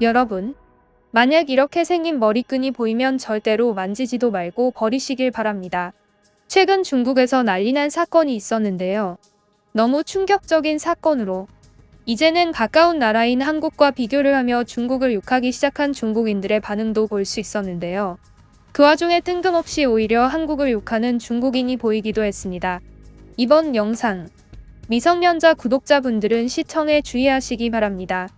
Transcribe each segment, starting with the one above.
여러분, 만약 이렇게 생긴 머리끈이 보이면 절대로 만지지도 말고 버리시길 바랍니다. 최근 중국에서 난리난 사건이 있었는데요. 너무 충격적인 사건으로 이제는 가까운 나라인 한국과 비교를 하며 중국을 욕하기 시작한 중국인들의 반응도 볼 수 있었는데요. 그 와중에 뜬금없이 오히려 한국을 욕하는 중국인이 보이기도 했습니다. 이번 영상 미성년자 구독자분들은 시청에 주의하시기 바랍니다.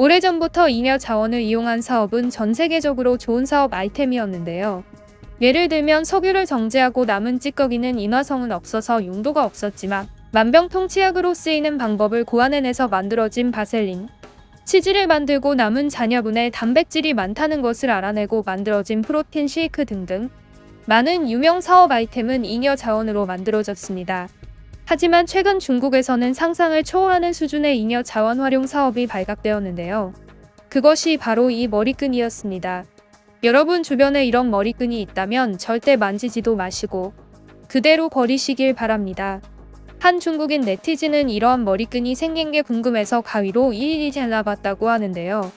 오래전부터 잉여 자원을 이용한 사업은 전 세계적으로 좋은 사업 아이템이었는데요. 예를 들면 석유를 정제하고 남은 찌꺼기는 인화성은 없어서 용도가 없었지만 만병통치약으로 쓰이는 방법을 고안해내서 만들어진 바셀린, 치즈를 만들고 남은 잔여분에 단백질이 많다는 것을 알아내고 만들어진 프로틴 쉐이크 등등 많은 유명 사업 아이템은 잉여 자원으로 만들어졌습니다. 하지만 최근 중국에서는 상상을 초월하는 수준의 잉여 자원 활용 사업이 발각되었는데요. 그것이 바로 이 머리끈이었습니다. 여러분 주변에 이런 머리끈이 있다면 절대 만지지도 마시고 그대로 버리시길 바랍니다. 한 중국인 네티즌은 이러한 머리끈이 생긴 게 궁금해서 가위로 일일이 잘라봤다고 하는데요.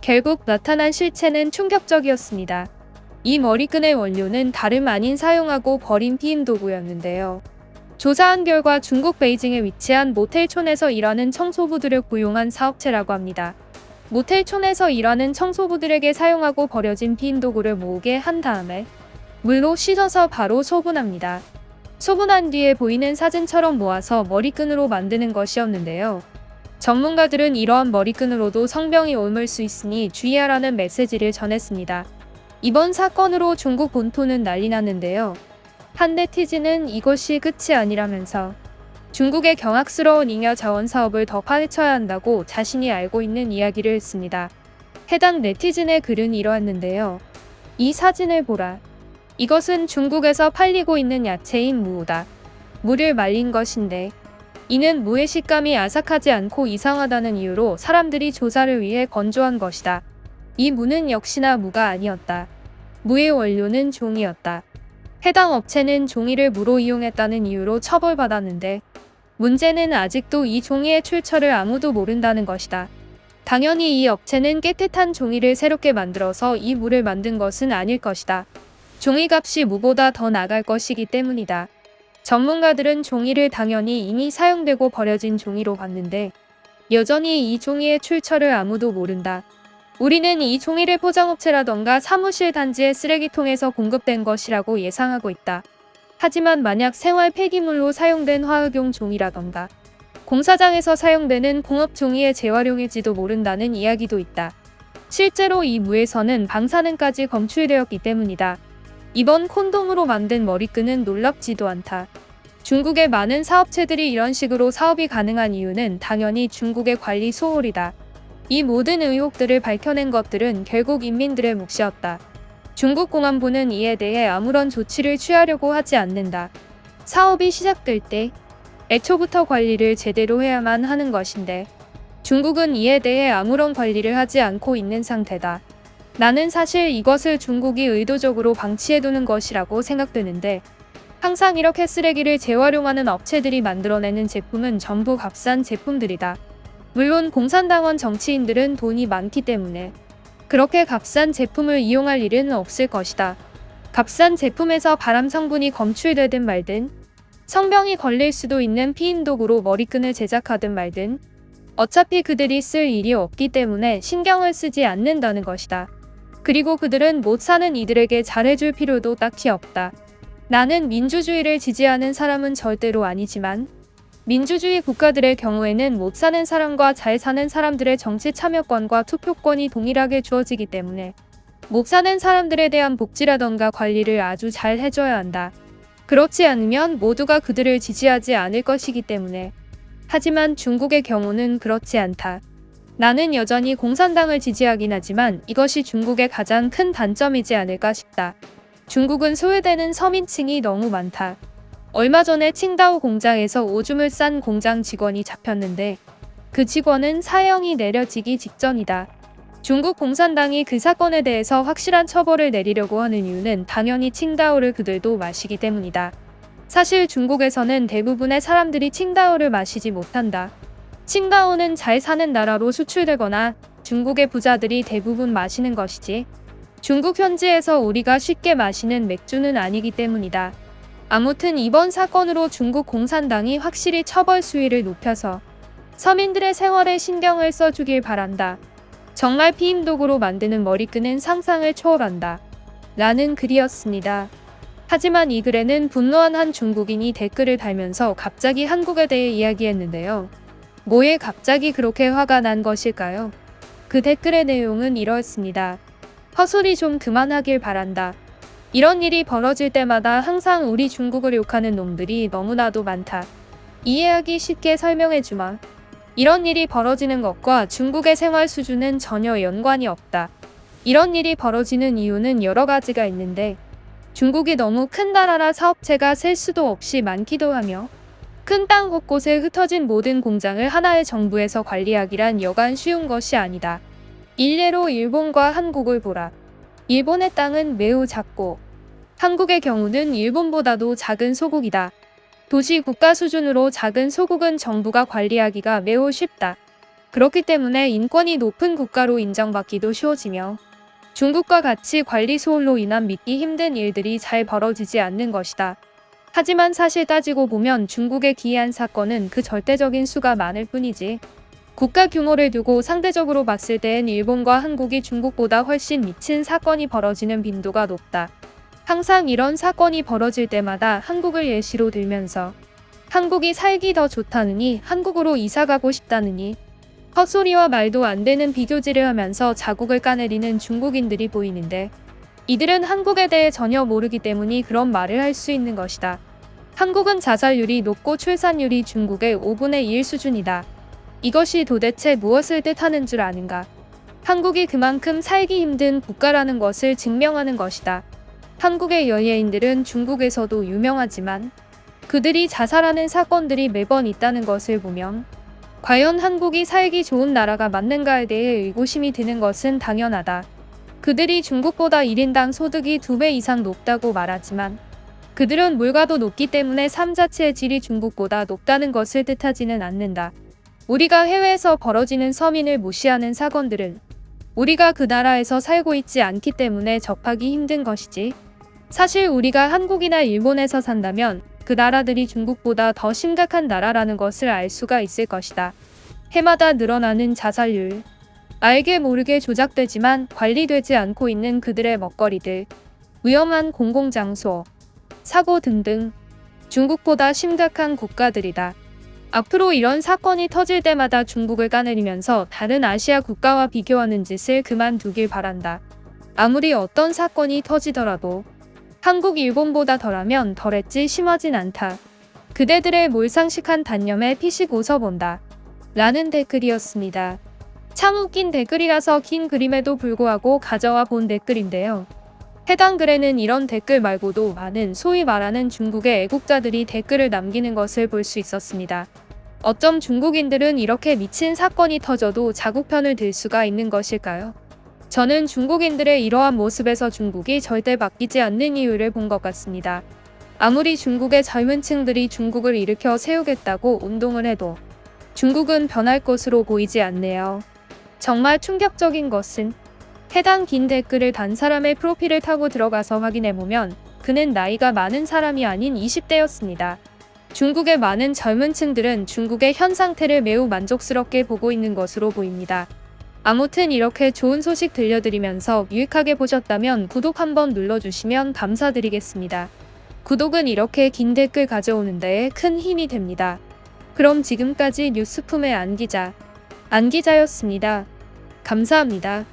결국 나타난 실체는 충격적이었습니다. 이 머리끈의 원료는 다름 아닌 사용하고 버린 피임 도구였는데요. 조사한 결과 중국 베이징에 위치한 모텔촌에서 일하는 청소부들을 고용한 사업체라고 합니다. 모텔촌에서 일하는 청소부들에게 사용하고 버려진 피임 도구를 모으게 한 다음에 물로 씻어서 바로 소분합니다. 소분한 뒤에 보이는 사진처럼 모아서 머리끈으로 만드는 것이었는데요. 전문가들은 이러한 머리끈으로도 성병이 옮을 수 있으니 주의하라는 메시지를 전했습니다. 이번 사건으로 중국 본토는 난리 났는데요. 한 네티즌은 이것이 끝이 아니라면서 중국의 경악스러운 잉여 자원 사업을 더 파헤쳐야 한다고 자신이 알고 있는 이야기를 했습니다. 해당 네티즌의 글은 이러했는데요. 이 사진을 보라. 이것은 중국에서 팔리고 있는 야채인 무다. 무를 말린 것인데 이는 무의 식감이 아삭하지 않고 이상하다는 이유로 사람들이 조사를 위해 건조한 것이다. 이 무는 역시나 무가 아니었다. 무의 원료는 종이었다. 해당 업체는 종이를 무로 이용했다는 이유로 처벌받았는데 문제는 아직도 이 종이의 출처를 아무도 모른다는 것이다. 당연히 이 업체는 깨끗한 종이를 새롭게 만들어서 이 무를 만든 것은 아닐 것이다. 종이값이 무보다 더 나갈 것이기 때문이다. 전문가들은 종이를 당연히 이미 사용되고 버려진 종이로 봤는데 여전히 이 종이의 출처를 아무도 모른다. 우리는 이 종이를 포장업체라던가 사무실 단지의 쓰레기통에서 공급된 것이라고 예상하고 있다. 하지만 만약 생활 폐기물로 사용된 화학용 종이라던가 공사장에서 사용되는 공업 종이의 재활용일지도 모른다는 이야기도 있다. 실제로 이 무에서는 방사능까지 검출되었기 때문이다. 이번 콘돔으로 만든 머리끈은 놀랍지도 않다. 중국의 많은 사업체들이 이런 식으로 사업이 가능한 이유는 당연히 중국의 관리 소홀이다. 이 모든 의혹들을 밝혀낸 것들은 결국 인민들의 몫이었다. 중국 공안부는 이에 대해 아무런 조치를 취하려고 하지 않는다. 사업이 시작될 때 애초부터 관리를 제대로 해야만 하는 것인데 중국은 이에 대해 아무런 관리를 하지 않고 있는 상태다. 나는 사실 이것을 중국이 의도적으로 방치해두는 것이라고 생각되는데 항상 이렇게 쓰레기를 재활용하는 업체들이 만들어내는 제품은 전부 값싼 제품들이다. 물론 공산당원 정치인들은 돈이 많기 때문에 그렇게 값싼 제품을 이용할 일은 없을 것이다. 값싼 제품에서 발암 성분이 검출되든 말든 성병이 걸릴 수도 있는 피임 도구로 머리끈을 제작하든 말든 어차피 그들이 쓸 일이 없기 때문에 신경을 쓰지 않는다는 것이다. 그리고 그들은 못 사는 이들에게 잘해줄 필요도 딱히 없다. 나는 민주주의를 지지하는 사람은 절대로 아니지만 민주주의 국가들의 경우에는 못 사는 사람과 잘 사는 사람들의 정치 참여권과 투표권이 동일하게 주어지기 때문에 못 사는 사람들에 대한 복지라던가 관리를 아주 잘 해줘야 한다. 그렇지 않으면 모두가 그들을 지지하지 않을 것이기 때문에. 하지만 중국의 경우는 그렇지 않다. 나는 여전히 공산당을 지지하긴 하지만 이것이 중국의 가장 큰 단점이지 않을까 싶다. 중국은 소외되는 서민층이 너무 많다. 얼마 전에 칭다오 공장에서 오줌을 싼 공장 직원이 잡혔는데 그 직원은 사형이 내려지기 직전이다. 중국 공산당이 그 사건에 대해서 확실한 처벌을 내리려고 하는 이유는 당연히 칭다오를 그들도 마시기 때문이다. 사실 중국에서는 대부분의 사람들이 칭다오를 마시지 못한다. 칭다오는 잘 사는 나라로 수출되거나 중국의 부자들이 대부분 마시는 것이지. 중국 현지에서 우리가 쉽게 마시는 맥주는 아니기 때문이다. 아무튼 이번 사건으로 중국 공산당이 확실히 처벌 수위를 높여서 서민들의 생활에 신경을 써주길 바란다. 정말 피임독으로 만드는 머리끈은 상상을 초월한다. 라는 글이었습니다. 하지만 이 글에는 분노한 한 중국인이 댓글을 달면서 갑자기 한국에 대해 이야기했는데요. 뭐에 갑자기 그렇게 화가 난 것일까요? 그 댓글의 내용은 이러했습니다. 헛소리 좀 그만하길 바란다. 이런 일이 벌어질 때마다 항상 우리 중국을 욕하는 놈들이 너무나도 많다. 이해하기 쉽게 설명해주마. 이런 일이 벌어지는 것과 중국의 생활 수준은 전혀 연관이 없다. 이런 일이 벌어지는 이유는 여러 가지가 있는데 중국이 너무 큰 나라라 사업체가 셀 수도 없이 많기도 하며 큰 땅 곳곳에 흩어진 모든 공장을 하나의 정부에서 관리하기란 여간 쉬운 것이 아니다. 일례로 일본과 한국을 보라. 일본의 땅은 매우 작고 한국의 경우는 일본보다도 작은 소국이다. 도시 국가 수준으로 작은 소국은 정부가 관리하기가 매우 쉽다. 그렇기 때문에 인권이 높은 국가로 인정받기도 쉬워지며 중국과 같이 관리 소홀로 인한 믿기 힘든 일들이 잘 벌어지지 않는 것이다. 하지만 사실 따지고 보면 중국의 기이한 사건은 그 절대적인 수가 많을 뿐이지. 국가 규모를 두고 상대적으로 봤을 때엔 일본과 한국이 중국보다 훨씬 미친 사건이 벌어지는 빈도가 높다. 항상 이런 사건이 벌어질 때마다 한국을 예시로 들면서 한국이 살기 더 좋다느니 한국으로 이사 가고 싶다느니 헛소리와 말도 안 되는 비교질을 하면서 자국을 까내리는 중국인들이 보이는데 이들은 한국에 대해 전혀 모르기 때문이 그런 말을 할 수 있는 것이다. 한국은 자살률이 높고 출산율이 중국의 5분의 1 수준이다. 이것이 도대체 무엇을 뜻하는 줄 아는가? 한국이 그만큼 살기 힘든 국가라는 것을 증명하는 것이다. 한국의 연예인들은 중국에서도 유명하지만 그들이 자살하는 사건들이 매번 있다는 것을 보면 과연 한국이 살기 좋은 나라가 맞는가에 대해 의구심이 드는 것은 당연하다. 그들이 중국보다 1인당 소득이 2배 이상 높다고 말하지만 그들은 물가도 높기 때문에 삶 자체의 질이 중국보다 높다는 것을 뜻하지는 않는다. 우리가 해외에서 벌어지는 서민을 무시하는 사건들은 우리가 그 나라에서 살고 있지 않기 때문에 접하기 힘든 것이지. 사실 우리가 한국이나 일본에서 산다면 그 나라들이 중국보다 더 심각한 나라라는 것을 알 수가 있을 것이다. 해마다 늘어나는 자살률. 알게 모르게 조작되지만 관리되지 않고 있는 그들의 먹거리들. 위험한 공공장소. 사고 등등. 중국보다 심각한 국가들이다. 앞으로 이런 사건이 터질 때마다 중국을 까내리면서 다른 아시아 국가와 비교하는 짓을 그만두길 바란다. 아무리 어떤 사건이 터지더라도 한국, 일본보다 덜하면 덜했지 심하진 않다. 그대들의 몰상식한 단념에 피식 웃어본다. 라는 댓글이었습니다. 참 웃긴 댓글이라서 긴 그림에도 불구하고 가져와 본 댓글인데요. 해당 글에는 이런 댓글 말고도 많은 소위 말하는 중국의 애국자들이 댓글을 남기는 것을 볼 수 있었습니다. 어쩜 중국인들은 이렇게 미친 사건이 터져도 자국 편을 들 수가 있는 것일까요? 저는 중국인들의 이러한 모습에서 중국이 절대 바뀌지 않는 이유를 본 것 같습니다. 아무리 중국의 젊은 층들이 중국을 일으켜 세우겠다고 운동을 해도 중국은 변할 것으로 보이지 않네요. 정말 충격적인 것은 해당 긴 댓글을 단 사람의 프로필을 타고 들어가서 확인해보면 그는 나이가 많은 사람이 아닌 20대였습니다. 중국의 많은 젊은 층들은 중국의 현 상태를 매우 만족스럽게 보고 있는 것으로 보입니다. 아무튼 이렇게 좋은 소식 들려드리면서 유익하게 보셨다면 구독 한번 눌러주시면 감사드리겠습니다. 구독은 이렇게 긴 댓글 가져오는 데에 큰 힘이 됩니다. 그럼 지금까지 뉴스품의 안기자, 안기자였습니다. 감사합니다.